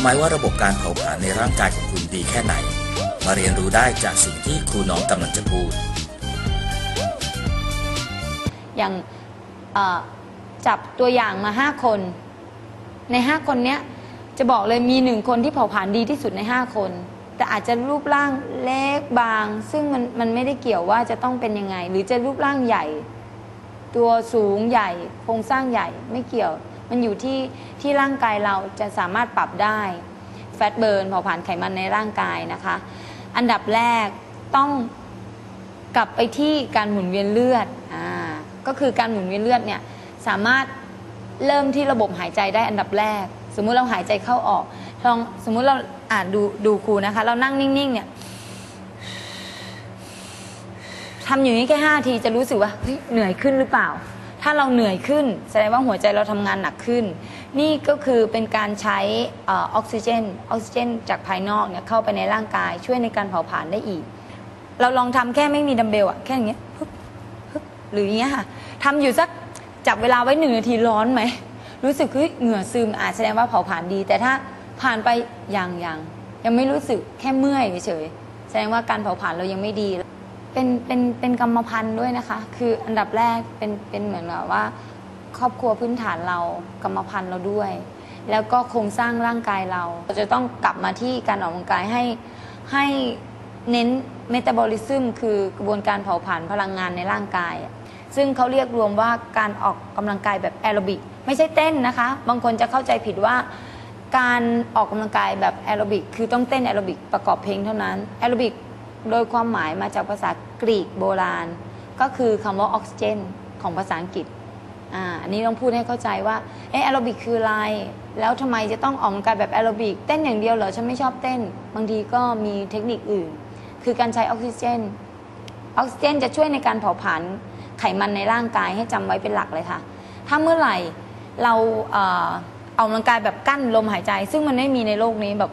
ไหมว่าระบบการเผาผลาญในร่างกายของคุณดีแค่ไหน มาเรียนรู้ได้จากสิ่งที่ครูน้องกำลังจะพูด อย่างจับตัวอย่างมา 5 คน ใน 5 คนเนี้ยจะบอกเลยมีหนึ่งคนที่เผาผลาญดีที่สุดใน 5 คน แต่อาจจะรูปร่างเล็กบาง ซึ่งมันมันไม่ได้เกี่ยวว่าจะต้องเป็นยังไง หรือจะรูปร่างใหญ่ ตัวสูงใหญ่ โครงสร้างใหญ่ไม่เกี่ยว มันอยู่ที่ที่ร่างกายเราจะสามารถปรับได้แฟตเบิร์นเผาผลาญไขมันในร่างกายนะคะ อันดับแรกต้องกลับไปที่การหมุนเวียนเลือดอ่าก็คือการหมุนเวียนเลือดเนี่ยสามารถเริ่มที่ระบบหายใจได้อันดับแรก สมมุติเราหายใจเข้าออกลองสมมุติเราอ่านดูดูครูนะคะ เรานั่งนิ่งๆเนี่ยทำอย่างนี้แค่ห้าทีจะรู้สึกว่าเฮ้ยเหนื่อยขึ้นหรือเปล่า ถ้าเราเหนื่อยขึ้น แสดงว่าหัวใจเราทำงานหนักขึ้น นี่ก็คือเป็นการใช้เออกซิเจนออกซิเจนจากภายนอกเนี่ยเข้าไปในร่างกายช่วยในการเผาผลาญได้อีก เราลองทำแค่ไม่มีดัมเบลอะแค่อย่างเงี้ยฮึบฮึบหรืออย่างเงี้ยค่ะทำอยู่สักจับเวลาไว้หนึ่งนาทีร้อนไหม รู้สึกเฮ้ยเหงื่อซึมอาจแสดงว่าเผาผลาญดี แต่ถ้าผ่านไปยังยังยังไม่รู้สึกแค่เมื่อยเฉยๆแสดงว่าการเผาผลาญเรายังไม่ดี เป็นเป็นเป็นกรรมพันธุ์ด้วยนะคะ คืออันดับแรกเป็นเป็นเหมือนแบบว่า ครอบครัวพื้นฐานเรากรรมพันธุ์เราด้วย แล้วก็โครงสร้างร่างกายเราเราจะต้องกลับมาที่การออกกำลังกายให้ให้เน้นเมตาบอลิซึมคือกระบวนการเผาผลาญพลังงานในร่างกาย ซึ่งเขาเรียกรวมว่าการออกกำลังกายแบบแอโรบิกไม่ใช่เต้นนะคะ บางคนจะเข้าใจผิดว่าการออกกำลังกายแบบแอโรบิกคือต้องเต้นแอโรบิกประกอบเพลงเท่านั้นแอโรบิก โดยความหมายมาจากภาษากรีกโบราณ ก็คือคำว่าออกซิเจนของภาษาอังกฤษอ่าอันนี้ต้องพูดให้เข้าใจว่าเออแอโรบิกคืออะไร แล้วทำไมจะต้องออกกำลังกายแบบแอโรบิกเต้นอย่างเดียวเหรอ ฉันไม่ชอบเต้น บางทีก็มีเทคนิคอื่น คือการใช้ออกซิเจน ออกซิเจนจะช่วยในการเผาผลาญไขมันในร่างกายให้จำไว้เป็นหลักเลยค่ะ ถ้าเมื่อไหร่เราเออออกกำลังกายแบบกั้นลมหายใจ ซึ่งมันไม่มีในโลกนี้แบบ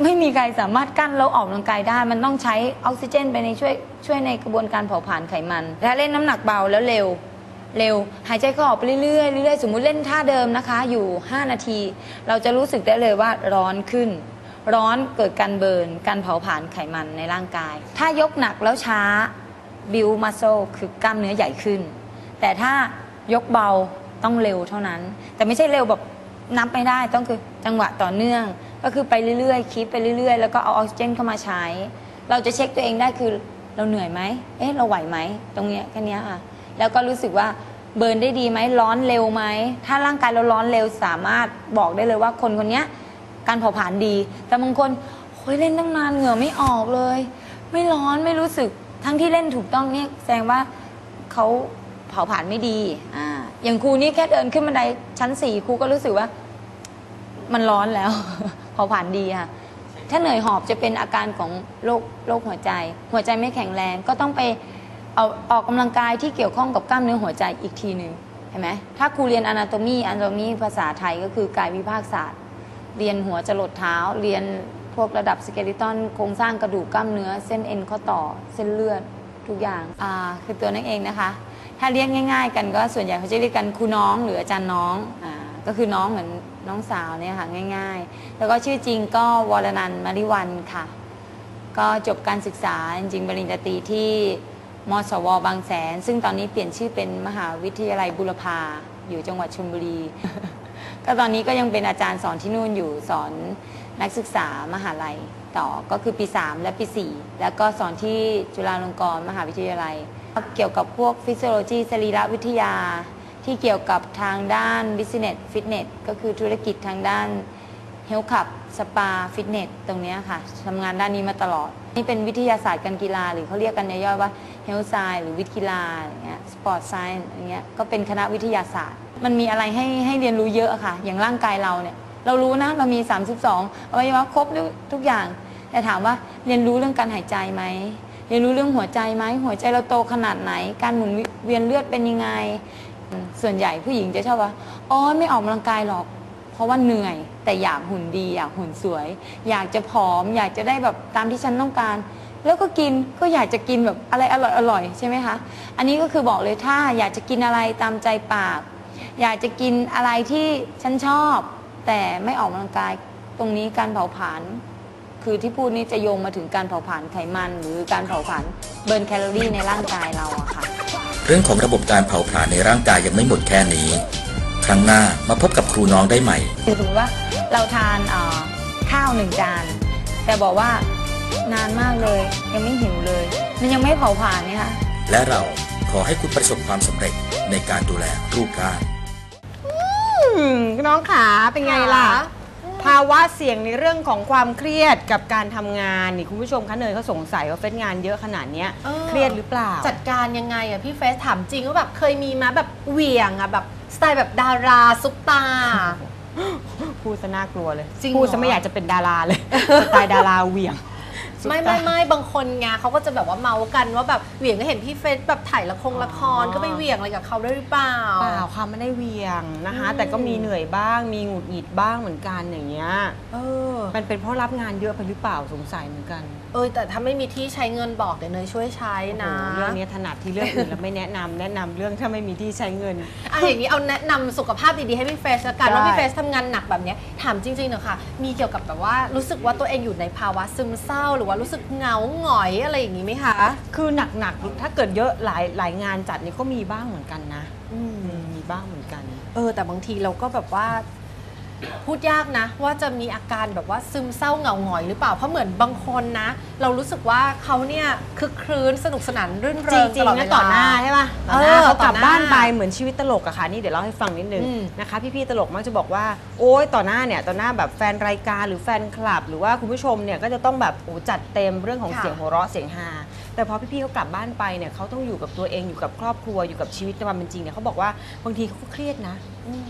ไม่มีใครสามารถกั้นแล้วออกกำลังกายได้ มันต้องใช้ออกซิเจนไปในช่วยช่วยในกระบวนการเผาผลาญไขมันถ้าเล่นน้ำหนักเบาแล้วเร็ว เร็ว หายใจเข้าออกไปเรื่อยๆเรื่อยๆสมมุติเล่นท่าเดิมนะคะ อยู่ 5 นาที เราจะรู้สึกได้เลยว่าร้อนขึ้น ร้อนเกิดการเบิร์นการเผาผลาญไขมันในร่างกาย ถ้ายกหนักแล้วช้าบิวมัสโซคือกล้ามเนื้อใหญ่ขึ้น แต่ถ้ายกเบาต้องเร็วเท่านั้น แต่ไม่ใช่เร็วแบบนับไม่ได้ต้องคือจังหวะต่อเนื่อง ก็คือไปเรื่อยๆคีปไปเรื่อยๆ แล้วก็เอาออกซิเจนเข้ามาใช้ เราจะเช็คตัวเองได้คือเราเหนื่อยไหมเอ๊ะเราไหวไหมตรงเนี้ยแค่เนี้ยค่ะ แล้วก็รู้สึกว่าเบิร์นได้ดีไหมร้อนเร็วไหมถ้าร่างกายเราร้อนเร็วสามารถบอกได้เลยว่าคนคนเนี้ยการเผาผลาญดี แต่บางคนโอ้ยเล่นตั้งนานเหงื่อไม่ออกเลย ไม่ร้อนไม่รู้สึกทั้งที่เล่นถูกต้องเนี่ยแสดงว่าเขาเผาผลาญไม่ดีอ่าอย่างครูนี่แค่เดินขึ้นบันไดชั้นสี่ครูก็รู้สึกว่า มันร้อนแล้ว เผาผลาญดีค่ะ ถ้าเหนื่อยหอบจะเป็นอาการของโรคโรคหัวใจ หัวใจไม่แข็งแรงก็ต้องไปเอาออกกำลังกายที่เกี่ยวข้องกับกล้ามเนื้อหัวใจอีกทีหนึ่งเห็นไหมถ้าครูเรียนอนาโตมีอนาโตมีภาษาไทยก็คือกายวิภาคศาสตร์ เรียนหัวจรดเท้า เรียนพวกระดับสเกลิตันโครงสร้างกระดูกกล้ามเนื้อ เส้นเอ็นข้อต่อ เส้นเลือดทุกอย่างอ่าคือตัวนั่นเองนะคะ ถ้าเรียกง่าย ๆ กันก็ส่วนใหญ่เขาจะเรียกกันครูน้องหรืออาจารย์น้องอ่าก็คือน้องเหมือน น้องสาวเนี่ยค่ะง่าย ๆ แล้วก็ชื่อจริงก็วรนันท์มาริวันค่ะ ก็จบการศึกษาจริงๆปริญญาตรีที่มสวบางแสน ซึ่งตอนนี้เปลี่ยนชื่อเป็นมหาวิทยาลัยบุรพาอยู่จังหวัดชลบุรี ก็ตอนนี้ก็ยังเป็นอาจารย์สอนที่นู่นอยู่สอนนักศึกษามหาลัยต่อก็คือปี 3 และปี 4 แล้วก็สอนที่จุฬาลงกรณ์มหาวิทยาลัย เกี่ยวกับพวกฟิสิโลจีสรีรวิทยา ที่เกี่ยวกับทางด้าน business fitness ก็คือธุรกิจทางด้านเฮลคับสปาฟิตเนสตรงนี้ค่ะทำงานด้านนี้มาตลอด นี่เป็นวิทยาศาสตร์การกีฬา หรือเขาเรียกกันย่อยๆว่าเฮลไซหรือวิทย์กีฬาอย่างเงี้ยสปอร์ตไซน์อย่างเงี้ย ก็เป็นคณะวิทยาศาสตร์ มันมีอะไรให้ให้เรียนรู้เยอะค่ะ อย่างร่างกายเราเนี่ย เรารู้นะ เรามี 32อวัยวะครบทุกอย่าง แต่ถามว่าเรียนรู้เรื่องการหายใจไหมเรียนรู้เรื่องหัวใจไหมหัวใจเราโตขนาดไหน การหมุนเวียนเลือดเป็นยังไง ส่วนใหญ่ผู้หญิงจะชอบว่าอ๋อไม่ออกกำลังกายหรอก เพราะว่าเหนื่อย แต่อยากหุ่นดี อยากหุ่นสวย อยากจะผอม อยากจะได้แบบตามที่ฉันต้องการ แล้วก็กินก็อยากจะกินแบบอะไรอร่อยอร่อยใช่ไหมคะอันนี้ก็คือบอกเลยถ้าอยากจะกินอะไรตามใจปาก อยากจะกินอะไรที่ฉันชอบ แต่ไม่ออกกำลังกายตรงนี้การเผาผลาญคือที่พูดนี้จะโยงมาถึงการเผาผลาญไขมัน หรือการเผาผลาญเบิร์นแคลอรี่ในร่างกายเราอะค่ะ เรื่องของระบบการเผาผลาญในร่างกายยังไม่หมดแค่นี้ ครั้งหน้ามาพบกับครูน้องได้ใหม่ คือสมมติว่าเราทานเอ่อข้าวหนึ่งจาน แต่บอกว่านานมากเลย ยังไม่หิวเลย มันยังไม่เผาผลาญเนี่ยค่ะและเราขอให้คุณประสบความสำเร็จในการดูแลรูปร่างอืมน้องขาเป็นไงล่ะ ภาวะเสี่ยงในเรื่องของความเครียดกับการทำงานนี่คุณผู้ชมคะเนยเขาสงสัยว่าเฟซงานเยอะขนาดเนี้ยออ เครียดหรือเปล่า จัดการยังไงอะพี่เฟสถามจริงว่าแบบเคยมีมาแบบเหวี่ยงอะแบบสไตล์แบบดาราซุปตา พูดซะน่ากลัวเลยจริงเหรอ พูดซะไม่อยากจะเป็นดาราเลย สไตล์ดาราเหวี่ยง ไม่ไม่ไม่บางคนไงเขาก็จะแบบว่าเมากันว่าแบบเหวี่ยงก็เห็นพี่เฟสแบบถ่ายละครละครอ๋อก็ไปเหวี่ยงอะไรกับเขาด้วยหรือเปล่า เปล่าค่ะไม่ได้เหวี่ยงนะคะอืมแต่ก็มีเหนื่อยบ้าง มีหงุดหงิดบ้างเหมือนกันอย่างเงี้ยเออ มันเป็นเพราะรับงานเยอะไปหรือเปล่าสงสัยเหมือนกัน เออแต่ถ้าไม่มีที่ใช้เงินบอกเดี๋ยวเนยช่วยใช้นะ โอ้โหเรื่องนี้ถนัดที่เรื่องอื่นแล้วไม่แนะนำแนะนำเรื่องถ้าไม่มีที่ใช้เงิน อะอย่างนี้เอาแนะนำสุขภาพดีๆให้พี่เฟสละกันได้ ว่าพี่เฟสทำงานหนักแบบเนี้ยถามจริงๆเนอะค่ะ มีเกี่ยวกับแบบว่ารู้สึกว่าตัวเองอยู่ในภาวะซึมเศร้า หรือว่ารู้สึกเหงาหงอยอะไรอย่างนี้ไหมคะ คือหนักๆถ้าเกิดเยอะหลายหลายงานจัดนี่ก็มีบ้างเหมือนกันนะอืมอืมมีบ้างเหมือนกัน เออแต่บางทีเราก็แบบว่า พูดยากนะ ว่าจะมีอาการแบบว่าซึมเศร้าเหงาหงอยหรือเปล่า เพราะเหมือนบางคนนะ เรารู้สึกว่าเขาเนี่ยคึกครื้นสนุกสนานรื่นจเริงริตงลอดๆเวนะลา ต่อหน้าใช่ป่ะเอต่ออหน้าเขากลับต่อหน้าบ้านไปเหมือนชีวิตตลกอะค่ะนี่เดี๋ยวเล่าให้ฟังนิดนึงอืมนะคะ พี่ๆตลกมักจะบอกว่า โอ๊ยต่อหน้าเนี่ยต่อหน้าแบบแฟนรายการหรือแฟนคลับ หรือว่าคุณผู้ชมเนี่ยก็จะต้องแบบโอ้จัดเต็มเรื่องของค่ะเสียงหัวเราะเสียงฮา แต่พอพี่ๆเขากลับบ้านไปเนี่ยเขาต้องอยู่กับตัวเองอยู่กับครอบครัวอยู่กับชีวิตในความเป็นจริงเนี่ยเขาบอกว่าบางทีเขาก็เครียดนะ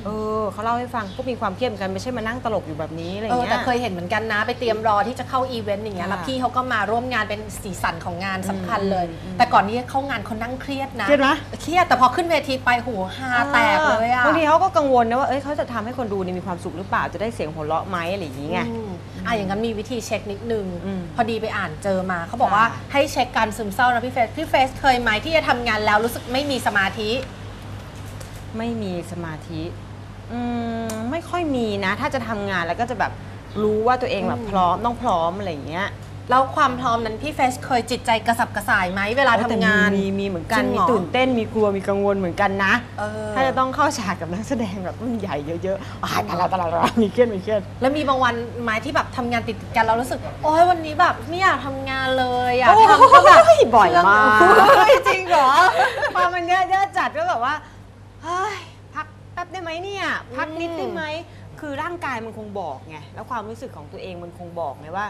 เออเขาเล่าให้ฟังก็มีความเครียดเหมือนกันไม่ใช่มานั่งตลกอยู่แบบนี้อะไรอเอย่างอเงี้ยแต่เคยเห็นเหมือนกันนะ ไปเตรียมรอที่จะเข้าอีเวนต์อย่างเงี้ยค่ะแล้วพี่เขาก็มาร่วมงานเป็นสีสันของงานสำคัญเลยอืมแต่ก่อนนี้เข้างานเขานั่งเครียดนะเครียดไหมเครียดแต่พอขึ้นเวทีไปโหัวฮาแตกเลยอะบางทีเขาก็กังวลนะว่าเอ้ยเขาจะทำให้คนดูเนี่ยมีความสุขหรือเปล่าจะได้เสียงหัวเราะไหมอะไรอย่างงี้ไงอืม อะอย่างนั้นมีวิธีเช็คนิดนึง อืมพอดีไปอ่านเจอมา เขาบอกว่าค่ะ ให้เช็คการซึมเศร้านะพี่เฟสพี่เฟสเคยไหมที่จะทำงานแล้วรู้สึกไม่มีสมาธิไม่มีสมาธิ อืมไม่ค่อยมีนะ ถ้าจะทำงานแล้วก็จะแบบรู้ว่าตัวเองแบบอืมพร้อมต้องพร้อมอะไรอย่างเงี้ย แล้วความพร้อมนั้นพี่เฟสเคยจิตใจกระสับกระส่ายไหมเวลาทำแต่งาน มีมีเหมือนกันจริงมีเหรอตื่นเต้นมีกลัวมีกังวลเหมือนกันนะ เออ ถ้าจะต้องเข้าฉากกับนักแสดงแบบรุ่นใหญ่เยอะๆอ่าตลาดตลาดตลาดมีเครียดมีเครียด แล้วมีบางวันไหมที่แบบทำงานติดๆกันเรารู้สึก โอ๊ยวันนี้แบบไม่อยากทำงานเลยอะโอ้ยทำก็แบบบ่อยมาก เฮ้ยจริงเหรอพอมันเยอะๆจัดก็แบบว่าเฮ้ยพักแป๊บได้ไหมเนี่ยพักนิดได้ไหมคือร่างกายมันคงบอกไงแล้วความรู้สึกของตัวเองมันคงบอกไงว่า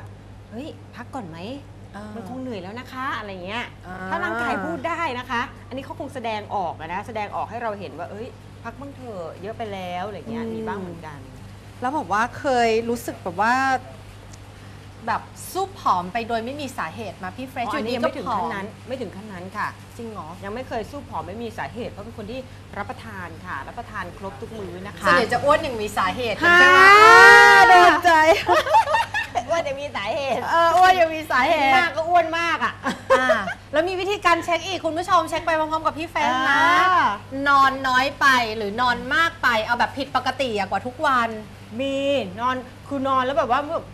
เฮ้ยพักก่อนไหมมันคงเหนื่อยแล้วนะคะ อะไรเงี้ยอ่าถ้าร่างกายพูดได้นะคะ อันนี้เขาคงแสดงออกอะนะแสดงออกให้เราเห็นว่า เอ้ย พักบ้างเถอะเยอะไปแล้วอะไรเงี้ยมีบ้างเหมือนกัน แล้วบอกว่าเคยรู้สึกแบบว่า แบบสู้ผอมไปโดยไม่มีสาเหตุมาพี่เฟรชอ๋อออันยู่นี้ดียังก็ไม่ถึงผอขั้นมนั้น ไม่ถึงขั้นนั้นค่ะจริงเหรอยังไม่เคยสู้ผอมไม่มีสาเหตุเพราะเป็นคนที่รับประทานค่ะ รับประทานครบทุกมื้อนะคะส่วนใหญ่จะอ้วนอย่างมีสาเหตุฮ่าใช่ไหมโดนใจ ว่าจะมีสาเหตุเอออ้วนยังมีสาเหตุมากก็อ้วนมากอะอ่าแล้วมีวิธีการเช็คอีกคุณผู้ชมเช็คไปพร้อมๆกับพี่เฟสนะอ่านอนน้อยไปหรือนอนมากไปเอาแบบผิดปกติอะกว่าทุกวัน มีนอนคือนอนแล้วแบบว่าแบบ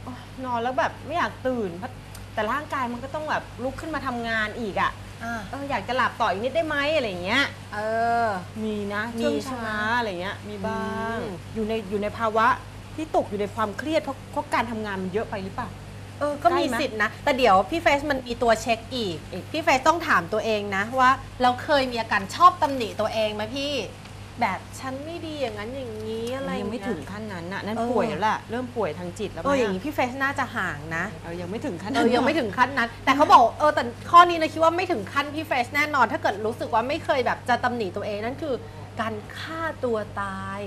นอนแล้วแบบไม่อยากตื่นเพราะแต่ร่างกายมันก็ต้องแบบลุกขึ้นมาทำงานอีกอะอ่าเอออยากจะหลับต่ออีกนิดได้ไหมอะไรอย่างเงี้ย เออ มีนะมีช่วงใช่ไหมเช้าอะไรเงี้ย มีบ้างอืมอยู่ในอยู่ในภาวะ ที่ตกอยู่ในความเครียดเพราะเพราะการทำงานมันเยอะไปหรือเปล่า เออ ก็มีใช่ไหมสิทธินะ แต่เดี๋ยวพี่เฟสมันมีตัวเช็คอีก อีก พี่เฟสต้องถามตัวเองนะว่า เราเคยมีอาการชอบตำหนิตัวเองไหมพี่ แบบฉันไม่ดีอย่างนั้นอย่างนี้อะไรยังไม่เถึงขั้นนั้นน่ะนั่นเออป่วยแล้วล่ะเริ่มป่วยทางจิตแล้วเอออย่างนี้นี้พี่เฟสน่าจะห่างนะ เออยังไม่ถึงขั้นเอนั้นอยังไม่ถึงขั้นนั้น แต่เขาบอกเออแต่ข้อนี้นะคิดว่าไม่ถึงขั้นพี่เฟสแน่นอน ถ้าเกิดรู้สึกว่าไม่เคยแบบจะตำหนิตัวเองนั่นคือ การฆ่าตัวตาย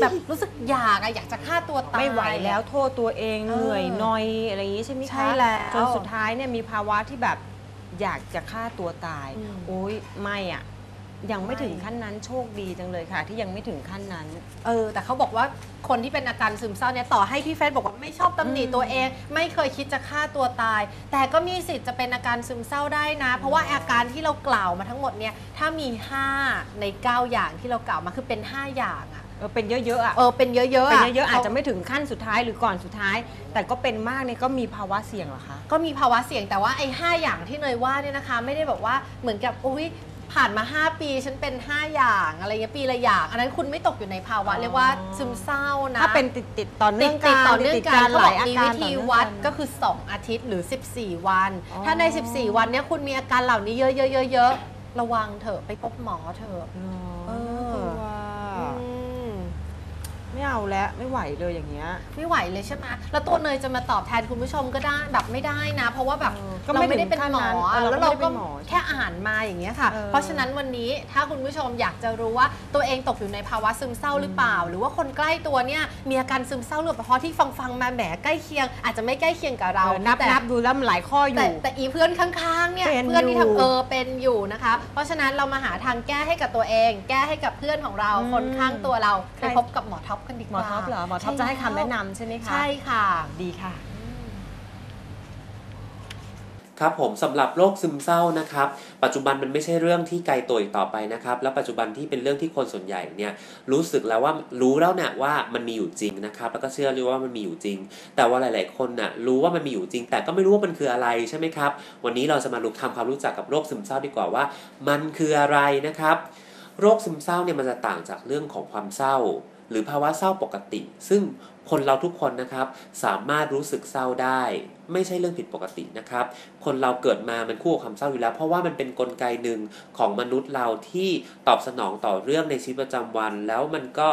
แบบรู้สึกอยากอะอยากจะฆ่าตัวตาย ไม่ไหวแล้วโทษตัวเองเออเหนื่อยหนอยอะไรอย่างนี้ใช่ไหมคะใช่แล้วจนสุดท้ายเนี่ยมีภาวะที่แบบอยากจะฆ่าตัวตายอืมโอ้ยไม่อะ ยังไม่ไม่ถึงขั้นนั้นโชคดีจังเลยค่ะ ที่ยังไม่ถึงขั้นนั้น เออ แต่เขาบอกว่าคนที่เป็นอาการซึมเศร้าเนี่ยต่อให้พี่เฟสบอกว่าไม่ชอบตำหนิตัวเอง ไม่เคยคิดจะฆ่าตัวตาย แต่ก็มีสิทธิ์จะเป็นอาการซึมเศร้าได้นะ เพราะว่าอาการที่เรากล่าวมาทั้งหมดเนี่ยถ้ามี 5 ใน 9 อย่างที่เรากล่าวมาคือเป็น 5 อย่างอะเออเป็นเยอะๆอะเออเป็นเยอะๆเป็นอะเยอะๆอาจจะไม่ถึงขั้นสุดท้ายหรือก่อนสุดท้าย แต่ก็เป็นมากเนี่ยก็มีภาวะเสี่ยงเหรอคะ ก็มีภาวะเสี่ยงแต่ว่าไอ้ห้าอย่างที่เนยว่าเนี่ยนะคะ ไม่ได้แบบว่าเหมือนกับอุ้ย ผ่านมา 5 ปีฉันเป็น 5 อย่างอะไรเงี้ยปีละอย่าง อันนั้นคุณไม่ตกอยู่ในภาวะอ๋อเรียกว่าซึมเศร้านะถ้าเป็นติดติดๆต่อติเนื่อดงติกัดนต่อเนื่องติดกัๆนเขาหบลาอยกอามีการวิธีต่อเนื่องวัดนก็คือ 2 อาทิตย์หรือ 14 วัน อ๋อ ถ้าใน 14 วันเนี้ยคุณมีอาการเหล่านี้เยอะๆๆๆระวังเถอะไปพบหมอเถอะ เอเออออืม ไม่เอาแล้วไม่ไหวเลยอย่างเงี้ย ไม่ไหวเลยใช่ไหมแล้วตัวเนยจะมาตอบแทนคุณผู้ชมก็ได้แบบไม่ได้นะ เพราะว่าแบบเออก็เราไม่ไม่ได้เป็นหมอถึงขั้นนั้นเออแล้วเราเราก็ไม่ได้เป็ก็นหมอแค่อ่านมาอย่างเงี้ยค่ะ เออเพราะฉะนั้นวันนี้ถ้าคุณผู้ชมอยากจะรู้ว่าตัวเองตกอยู่ในภาวะซึมเศร้าหรือเปล่า หรือว่าคนใกล้ตัวเนี่ยมีอาการซึมเศร้าหรือเปล่าเพราะที่ฟังฟังๆมาแหมใกล้เคียง อาจจะไม่ใกล้เคียงกับเราเออนับแต่ นับดูแล้วมันหลายข้ออแต่ยู่ แต่อีเพื่อนข้างๆเนี่ยเป็นเพื่อนที่อยู่ทำเออเป็นอยู่นะคะ เพราะฉะนั้นเรามาหาทางแก้ให้กับตัวเอง แก้ให้กับเพื่อนของเราอืมคนข้างตัวเราใคไปรพบกับหมอท็อปกันดีกหมอว่าท็อปเหรอหมอท็อปจะให้คำแนะนำใช่ไหมคะใช่ค่ะ ดีค่ะ ครับผมสำหรับโรคซึมเศร้านะครับ ปัจจุบันมันไม่ใช่เรื่องที่ไกลตัวอีกต่อไปนะครับ แล้วปัจจุบันที่เป็นเรื่องที่คนส่วนใหญ่เนี่ยรู้สึกแล้วว่ารู้แล้วเนี่ยว่ามันมีอยู่จริงนะครับ แล้วก็เชื่อเลยว่ามันมีอยู่จริง แต่ว่าหลาย ๆ คนน่ะรู้ว่ามันมีอยู่จริง แต่ก็ไม่รู้ว่ามันคืออะไรใช่ไหมครับ วันนี้เราจะมาลุกทำความรู้จักกับโรคซึมเศร้าดีกว่าว่า มันคืออะไรนะครับ โรคซึมเศร้าเนี่ยมันจะต่างจากเรื่องของความเศร้า หรือภาวะเศร้าปกติ ซึ่งคนเราทุกคนนะครับ สามารถรู้สึกเศร้าได้ ไม่ใช่เรื่องผิดปกตินะครับ คนเราเกิดมามันคู่กับความเศร้าอยู่แล้ว เพราะว่ามันเป็นนกลไกหนึ่งของมนุษย์เราที่ตอบสนองต่อเรื่องในชีวิตประจำวัน แล้วมันก็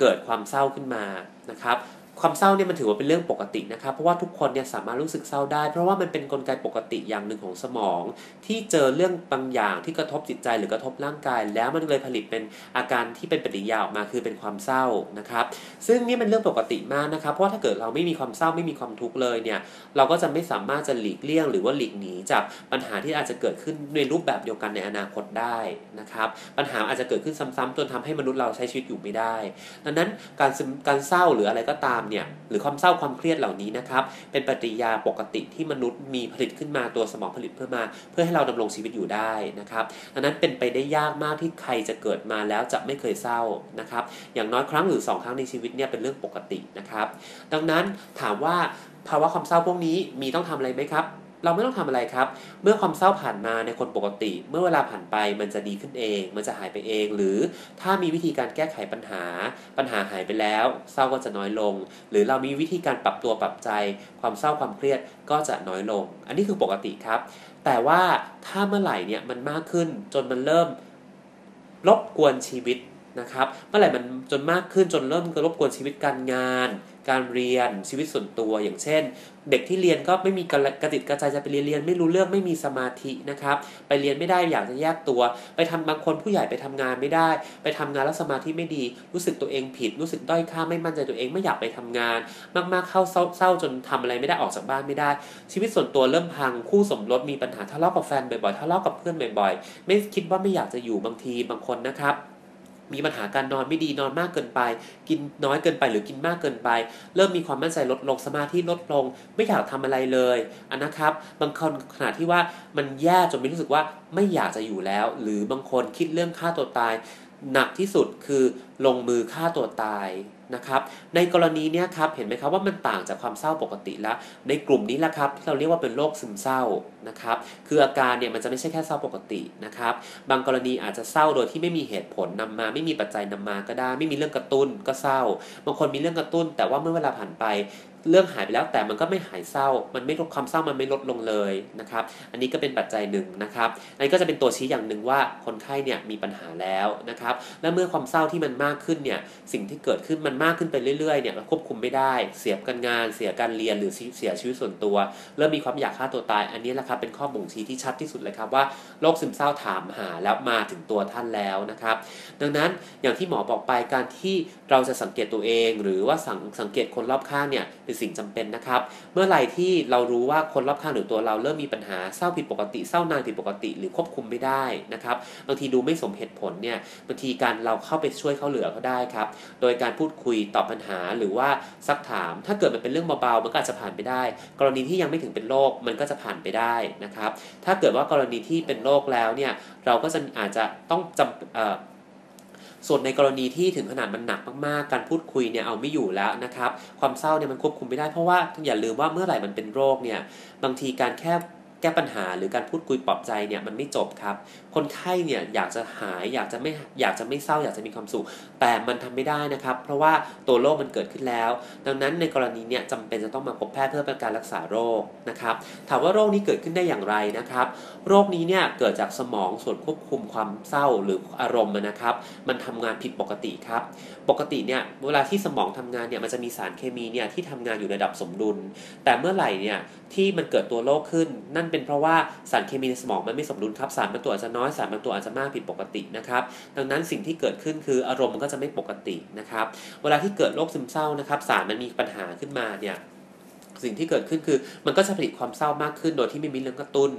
เกิดความเศร้าขึ้นมานะครับ ความเศร้าเนี่ยมันถือว่าเป็นเรื่องปกตินะครับ เพราะว่าทุกคนเนี่ยสามารถรู้สึกเศร้าได้ เพราะว่ามันเป็นนกลไกปกติอย่างหนึ่งของสมอง ที่เจอเรื่องบางอย่างที่กระทบจิตใจหรือกระทบร่างกาย แล้วมันเลยผลิตเป็นอาการที่เป็นปฏิกิริยาออกมาคือเป็นความเศร้านะครับ ซึ่งนี่เป็นเรื่องปกติมากนะครับ เพราะว่าถ้าเกิดเราไม่มีความเศร้าไม่มีความทุกข์เลยเนี่ยเราก็จะไม่สามารถจะหลีกเลี่ยง หรือว่าหลีกหนีจากปัญหาที่อาจจะเกิดขึ้นในรูปแบบเดียวกันในอนาคตได้นะครับปัญหาอาจจะเกิดขึ้นซ้ำๆจนทำให้มนุษย์เราใช้ชีวิตอยู่ไม่ได้ ดังนั้นการการเศร้าหรืออะไรก็ตามเนี่ยหรือความเศร้าความเครียดเหล่านี้นะครับเป็นปฏิยาปกติที่มนุษย์มีผลิตขึ้นมาตัวสมองผลิตเพื่อมา เพื่อให้เราดำรงชีวิตอยู่ได้นะครับดังนั้นเป็นไปได้ยากมากที่ใครจะเกิดมาแล้วจะไม่เคยเศร้านะครับอย่างน้อยครั้งหรือสองครั้งในชีวิตเนี่ยเป็นเรื่องปกตินะครับ ดังนั้นถามว่าภาวะความเศร้าพวกนี้มีต้องทำอะไรไหมครับ เราไม่ต้องทำอะไรครับ เมื่อความเศร้าผ่านมาในคนปกติ เมื่อเวลาผ่านไปมันจะดีขึ้นเอง มันจะหายไปเอง หรือถ้ามีวิธีการแก้ไขปัญหา ปัญหาหายไปแล้ว เศร้าก็จะน้อยลง หรือเรามีวิธีการปรับตัวปรับใจ ความเศร้าความเครียดก็จะน้อยลง อันนี้คือปกติครับ แต่ว่าถ้าเมื่อไหร่เนี่ยมันมากขึ้นจนมันเริ่มรบกวนชีวิตนะครับ เมื่อไหร่มันจนมากขึ้นจนเริ่มรบกวนชีวิตการงาน การเรียนชีวิตส่วนตัว อย่างเช่น เด็กที่เรียนก็ไม่มีกระกระติดกระใจจะไปเรียนเรียน ไม่รู้เรื่องไม่มีสมาธินะครับ ไปเรียนไม่ได้อยากจะแยกตัว ไปทำบางคนผู้ใหญ่ไปทำงานไม่ได้ ไปทำงานแล้วสมาธิไม่ดี รู้สึกตัวเองผิด รู้สึกด้อยค่าไม่มั่นใจตัวเองไม่อยากไปทำงาน มากๆเข้าเศร้าเศร้าจนทำอะไรไม่ได้ออกจากบ้านไม่ได้ ชีวิตส่วนตัวเริ่มพังคู่สมรสมีปัญหาทะเลาะกับแฟนบ่อยๆทะเลาะกับเพื่อนบ่อยๆ ไม่คิดว่าไม่อยากจะอยู่บางทีบางคนนะครับ มีปัญหาการนอนไม่ดีนอนมากเกินไป กินน้อยเกินไปหรือกินมากเกินไป เริ่มมีความมั่นใจลดลงสมาธิลดลง ไม่อยากทำอะไรเลยอันนะครับ บางคนขนาดที่ว่ามันแย่จนไม่รู้สึกว่าไม่อยากจะอยู่แล้ว หรือบางคนคิดเรื่องฆ่าตัวตาย หนักที่สุดคือลงมือฆ่าตัวตาย นะครับ ในกรณีเนี้ยครับ เห็นไหมครับว่ามันต่างจากความเศร้าปกติแล้ว ในกลุ่มนี้แหละครับที่เราเรียกว่าเป็นโรคซึมเศร้านะครับ คืออาการเนี่ยมันจะไม่ใช่แค่เศร้าปกตินะครับ บางกรณีอาจจะเศร้าโดยที่ไม่มีเหตุผลนำมา ไม่มีปัจจัยนำมาก็ได้ ไม่มีเรื่องกระตุ้นก็เศร้า บางคนมีเรื่องกระตุ้น แต่ว่าเมื่อเวลาผ่านไปเรื่องหายไปแล้วแต่มันก็ไม่หายเศร้า มันไม่ลดความเศร้ามันไม่ลดลงเลยนะครับ อันนี้ก็เป็นปัจจัยหนึ่งนะครับอันนี้ก็จะเป็นตัวชี้อย่างหนึ่งว่าคนไข้เนี่ยมีปัญหาแล้วนะครับ และเมื่อความเศร้าที่มันมากขึ้นเนี่ย สิ่งที่เกิดขึ้นมันมากขึ้นไปเรื่อยๆเนี่ยเราควบคุมไม่ได้ เสียการงาน เสียการเรียนหรือเสียชีวิตส่วนตัว เริ่มมีความอยากฆ่าตัวตาย อันนี้แหละครับเป็นข้อบ่งชี้ที่ชัดที่สุดเลยครับว่าโรคซึมเศร้าถามหาแล้วมาถึงตัวท่านแล้วนะครับ ดังนั้นอย่างที่หมอบอกไปการที่เราจะสังเกตตัวเอง หรือว่าสังสังเกตคนรอบข้างเนี่ยเป็นสิ่งจำเป็นนะครับ เมื่อไหร่ที่เรารู้ว่าคนรอบข้างหรือตัวเราเริ่มมีปัญหาเศร้าผิดปกติเศร้านานผิดปกติหรือควบคุมไม่ได้นะครับบางทีดูไม่สมเหตุผลเนี่ยบางทีการเราเข้าไปช่วยเขาเหลือเขาได้ครับ โดยการพูดคุยุยตอบปัญหาหรือว่าซักถาม ถ้าเกิดมันเป็นเรื่องเบาๆมันก็อาจจะผ่านไปได้ กรณีที่ยังไม่ถึงเป็นโรคมันก็จะผ่านไปได้นะครับ ถ้าเกิดว่ากรณีที่เป็นโรคแล้วเนี่ยเราก็จะอาจจะต้องจำส่วนในกรณีที่ถึงขนาดมันหนักมากๆ การพูดคุยเนี่ยเอาไม่อยู่แล้วนะครับ ความเศร้าเนี่ยมันควบคุมไม่ได้เพราะว่าอย่าลืมว่าเมื่อไหร่มันเป็นโรคเนี่ยบางทีการแค่ ก้ปัญหาหรือการพูดคุยปลอบใจเนี่ยมันไม่จบครับ คนไข้เนี่ยอยากจะหายอยากจะไม่อยากจะไม่เศร้าอยากจะมีความสุข แต่มันทำไม่ได้นะครับ เพราะว่าตัวโรคมันเกิดขึ้นแล้ว ดังนั้นในกรณีเนี่ยจำเป็นจะต้องมาพบแพทย์เพื่อเป็นการรักษาโรคนะครับ ถามว่าโรคนี้เกิดขึ้นได้อย่างไรนะครับ โรคนี้เนี่ยเกิดจากสมองส่วนควบคุมความเศร้าหรืออารมณ์นะครับ มันทำงานผิดปกติครับ ปกติเนี่ยเวลาที่สมองทำงานเนี่ยมันจะมีสารเคมีเนี่ยที่ทำงานอยู่ในระดับสมดุล แต่เมื่อไหร่เนี่ยที่มันเกิดตัวโรคขึ้นนั่นเป็นเพราะว่าสารเคมีในสมองมันไม่สมดุลครับสารบางตัวอาจจะน้อยสารบางตัวอาจจะมากผิดปกตินะครับดังนั้นสิ่งที่เกิดขึ้นคืออารมณ์มันก็จะไม่ปกตินะครับ เวลาที่เกิดโรคซึมเศร้านะครับ สารมันมีปัญหาขึ้นมาเนี่ย สิ่งที่เกิดขึ้นคือ มันก็จะผลิตความเศร้ามากขึ้น โดยที่ไม่มีเรื่องกระตุ้น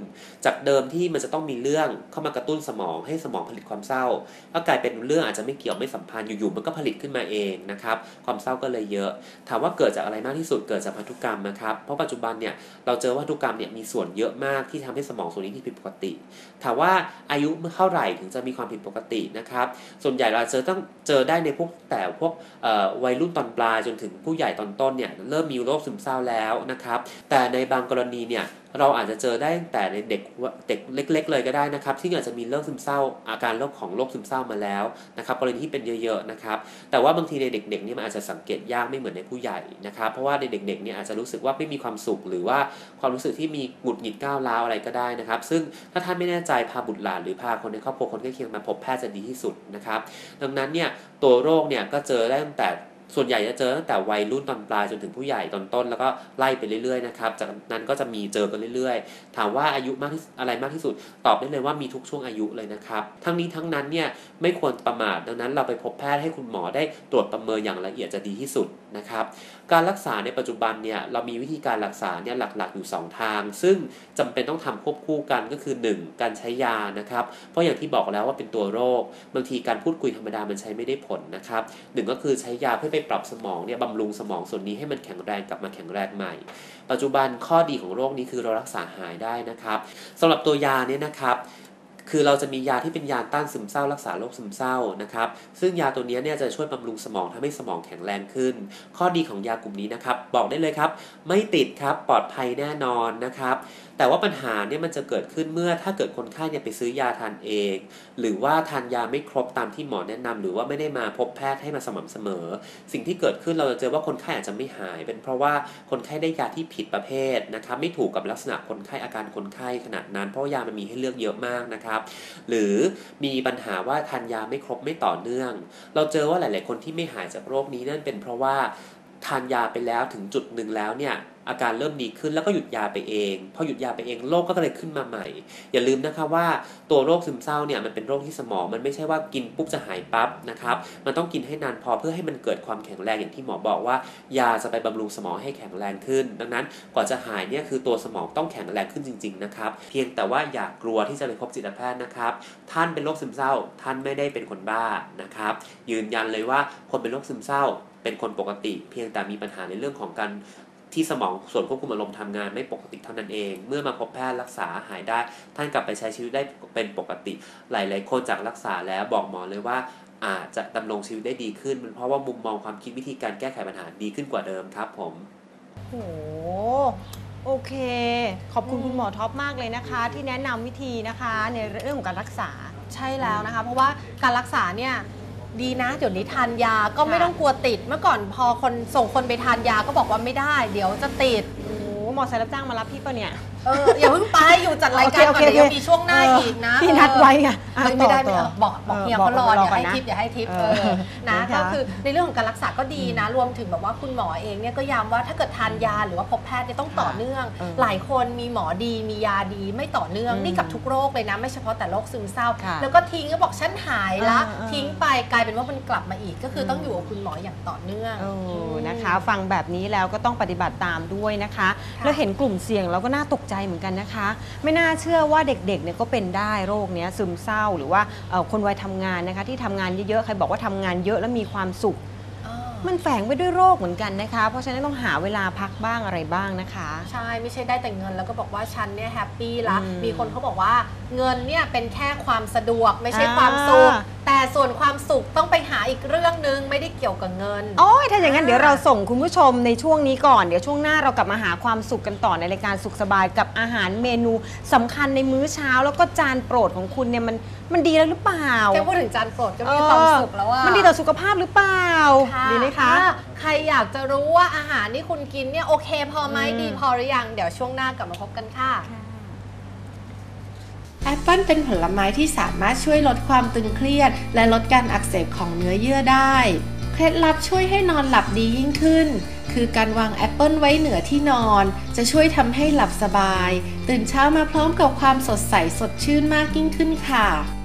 จากเดิมที่มันจะต้องมีเรื่องเข้ามากระตุ้นสมองให้สมองผลิตความเศร้า ก็กลายเป็นเรื่องอาจจะไม่เกี่ยวไม่สัมพันธ์อยู่ๆมันก็ผลิตขึ้นมาเองนะครับความเศร้าก็เลยเยอะ ถามว่าเกิดจากอะไรมากที่สุดเกิดจากพันธุกรรมนะครับเพราะปัจจุบันเนี่ยเราเจอว่าพันธุกรรมเนี่ยมีส่วนเยอะมากที่ทำให้สมองส่วนนี้ที่ผิดปกติ ถามว่าอายุเมื่อเท่าไหร่ถึงจะมีความผิดปกตินะครับส่วนใหญ่เราเจอต้องเจอได้ในพวกแต่พวกวัยรุ่นตอนปลายจนถึงผู้ใหญ่ตอนต้นเนี่ยเริ่มมีโรคซึมเศร้าแล้วนะครับ แต่ในบางกรณีเนี่ยเราอาจจะเจอได้ตั้งแต่ในเด็กเด็กเล็ก ๆ เลยก็ได้นะครับ ที่อาจจะมีเรื่องซึมเศร้า อาการโรคของโรคซึมเศร้ามาแล้วนะครับกรณีที่เป็นเยอะๆนะครับแต่ว่าบางทีในเด็กๆนี่มันอาจจะสังเกตยากไม่เหมือนในผู้ใหญ่นะครับเพราะว่าในเด็กๆเนี่ยอาจจะรู้สึกว่าไม่มีความสุข หรือว่าความรู้สึกที่มีหงุดหงิดก้าวร้าวอะไรก็ได้นะครับ ซึ่งถ้าท่านไม่แน่ใจพาบุตรหลานหรือพาคนในครอบครัวคนใกล้เคียงมาพบแพทย์จะดีที่สุดนะครับดังนั้นเนี่ยตัวโรคเนี่ยก็เจอได้ตั้งแต่ ส่วนใหญ่จะเจอตั้งแต่วัยรุ่นตอนปลายจนถึงผู้ใหญ่ตอนต้น แล้วก็ไล่ไปเรื่อยๆนะครับ จากนั้นก็จะมีเจอกันเรื่อยๆ ถามว่าอายุมากที่อะไรมากที่สุด ตอบได้เลยว่ามีทุกช่วงอายุเลยนะครับ ทั้งนี้ทั้งนั้นเนี่ยไม่ควรประมาทดังนั้นเราไปพบแพทย์ให้คุณหมอได้ตรวจประเมินอย่างละเอียดจะดีที่สุดนะครับ การรักษาในปัจจุบันเนี่ยเรามีวิธีการรักษาเนี่ยหลักๆอยู่ 2 ทาง ซึ่งจำเป็นต้องทำควบคู่กันก็คือ 1 การใช้ยานะครับ เพราะอย่างที่บอกแล้วว่าเป็นตัวโรคบางทีการพูดคุยธรรมดามันใช้ไม่ได้ผลนะครับหนึ่งก็คือใช้ยาเพื่อไปปรับสมองเนี่ยบำรุงสมองส่วนนี้ให้มันแข็งแรงกลับมาแข็งแรงใหม่ ปัจจุบันข้อดีของโรคนี้คือเรารักษาหายได้นะครับสำหรับตัวยาเนี่ยนะครับคือเราจะมียาที่เป็นยาต้านซึมเศร้ารักษาโรคซึมเศร้านะครับ ซึ่งยาตัวนี้เนี่ยจะช่วยบำรุงสมองทำให้สมองแข็งแรงขึ้น ข้อดีของยากลุ่มนี้นะครับ บอกได้เลยครับ ไม่ติดครับ ปลอดภัยแน่นอนนะครับ แต่ว่าปัญหาเนี่ยมันจะเกิดขึ้นเมื่อถ้าเกิดคนไข้เนี่ยไปซื้อยาทานเอง หรือว่าทานยาไม่ครบตามที่หมอแนะนำหรือว่าไม่ได้มาพบแพทย์ให้มาสม่ำเสมอ สิ่งที่เกิดขึ้นเราจะเจอว่าคนไข้อาจจะไม่หาย เป็นเพราะว่าคนไข้ได้ยาที่ผิดประเภทนะครับไม่ถูกกับลักษณะคนไข้อาการคนไข้ขนาดนั้นเพราะายามันมีให้เลือกเยอะมากนะครับหรือมีปัญหาว่าทานยาไม่ครบไม่ต่อเนื่อง เราเจอว่าหลาย ๆ คนที่ไม่หายจากโรคนี้นั่นเป็นเพราะว่า ทานยาไปแล้วถึงจุดหนึ่งแล้วเนี่ยอาการเริ่มดีขึ้นแล้วก็หยุดยาไปเอง พอหยุดยาไปเองโรคก็เลยขึ้นมาใหม่ อย่าลืมนะคะว่าตัวโรคซึมเศร้าเนี่ยมันเป็นโรคที่สมองมันไม่ใช่ว่ากินปุ๊บจะหายปั๊บนะครับ มันต้องกินให้นานพอเพื่อให้มันเกิดความแข็งแรงอย่างที่หมอบอกว่า ยาจะไปบำรุงสมองให้แข็งแรงขึ้น ดังนั้นกว่าจะหายเนี่ยคือตัวสมองต้องแข็งแรงขึ้นจริงๆนะครับ เพียงแต่ว่าอย่ากกลัวที่จะไปพบจิตแพทย์นะครับ ท่านเป็นโรคซึมเศร้า ท่านไม่ได้เป็นคนบ้านะครับ ยืนยันเลยว่าคนเป็นโรคซึมเศร้า เป็นคนปกติ เพียงแต่มีปัญหาในเรื่องของการที่สมองส่วนควบคุมอารมณ์ทำงานไม่ปกติเท่านั้นเอง เมื่อมาพบแพทย์รักษาหายได้ ท่านกลับไปใช้ชีวิตได้เป็นปกติ หลาย ๆ คนจากรักษาแล้วบอกหมอเลยว่าอาจจะดำรงชีวิตได้ดีขึ้น เพราะว่ามุมมองความคิดวิธีการแก้ไขปัญหาดีขึ้นกว่าเดิมครับผมโอ้โหโอเค ขอบคุณคุณหมอท็อปมากเลยนะคะ ที่แนะนำวิธีนะคะในเรื่องของการรักษาใช่แล้วนะคะ เพราะว่าการรักษาเนี่ย ดีนะ เดี๋ยวนี้ทานยาก็ไม่ค่ะต้องกลัวติด เมื่อก่อนพอคนส่งคนไปทานยาก็บอกว่าไม่ได้ เดี๋ยวจะติด โอ้โหหมอสายรับจ้างมารับพี่ปะเนี่ยเอออย่าเพิ่งไปอยู่จัดรายการก่อนโอเคโอเคเดี๋ยวยังมีช่วงหน้าอีกนะพี่นัดไว้ไงอะไม่ไม่ได้ต่ไม่อเอาบอกบอกเออเฮียเขารอบอกอย่าก่อนให้นะทิปอย่าให้ทิปเอเอออนะนะคะก็คือในเรื่องของการรักษาก็ดีนะ รวมถึงแบบว่าคุณหมอเองเนี่ยก็ย้ำว่าถ้าเกิดทานยาหรือว่าพบแพทย์เนี่ยต้องต่อเนื่องเออหลายคนมีหมอดีมียาดีไม่ต่อเนื่องอืมนี่กับทุกโรคเลยนะ ไม่เฉพาะแต่โรคซึมเศร้าค่ะแล้วก็ทิ้งก็บอกฉันหายละเออเออทิ้งไปกลายเป็นว่ามันกลับมาอีก ก็คืออมต้องอยู่กับคุณหมออย่างต่อเนื่องเออมนะคะ ฟังแบบนี้แล้วก็ต้องปฏิบัติตามด้วยนะคะค่ะแล้วเห็นกลุ่มเสี่ยงเราก็น่าตกใจเหมือนกันนะคะ ไม่น่าเชื่อว่าเด็กๆเนี่ยก็เป็นได้โรคเนี้ยซึมเศร้าหรือว่าเอ่อคนวัยทำงานนะคะ ที่ทำงานเยอะๆใครบอกว่าทำงานเยอะแล้วมีความสุข อ่ามันแฝงไปด้วยโรคเหมือนกันนะคะ เพราะฉะนั้นต้องหาเวลาพักบ้างอะไรบ้างนะคะ ใช่ไม่ใช่ได้แต่เงินแล้วก็บอกว่าฉันเนี่ยแฮปปี้ละอืมมีคนเขาบอกว่า เงินเนี่ยเป็นแค่ความสะดวกไม่ใช่อ่าความสุขแต่แต่ส่วนความสุขต้องไปหาอีกเรื่องนึงไม่ได้เกี่ยวกับเงิน โอ้ยถ้าอย่างนั้นเดี๋ยวเราส่งคุณผู้ชมในช่วงนี้ก่อน เดี๋ยวช่วงหน้าเรากลับมาหาความสุขกันต่อในรายการสุขสบายกับอาหารเมนูสำคัญในมื้อเช้า แล้วก็จานโปรดของคุณเนี่ยมันมันดีแล้วหรือเปล่าแค่พูดถึงจานโปรดก็มีความสุขแล้วอะ เออมันดีต่อสุขภาพหรือเปล่า ดีไหมคะอ่ใครอยากจะรู้ว่าอาหารที่คุณกินเนี่ยโอเคพอไหมอืม ดีพอหรือยัง เดี๋ยวช่วงหน้ากลับมาพบกันค่ะ แอปเปิลเป็นผลไม้ที่สามารถช่วยลดความตึงเครียด และลดการอักเสบของเนื้อเยื่อได้ เคล็ดลับช่วยให้นอนหลับดียิ่งขึ้น คือการวางแอปเปิลไว้เหนือที่นอน จะช่วยทำให้หลับสบาย ตื่นเช้ามาพร้อมกับความสดใสสดชื่นมากยิ่งขึ้นค่ะ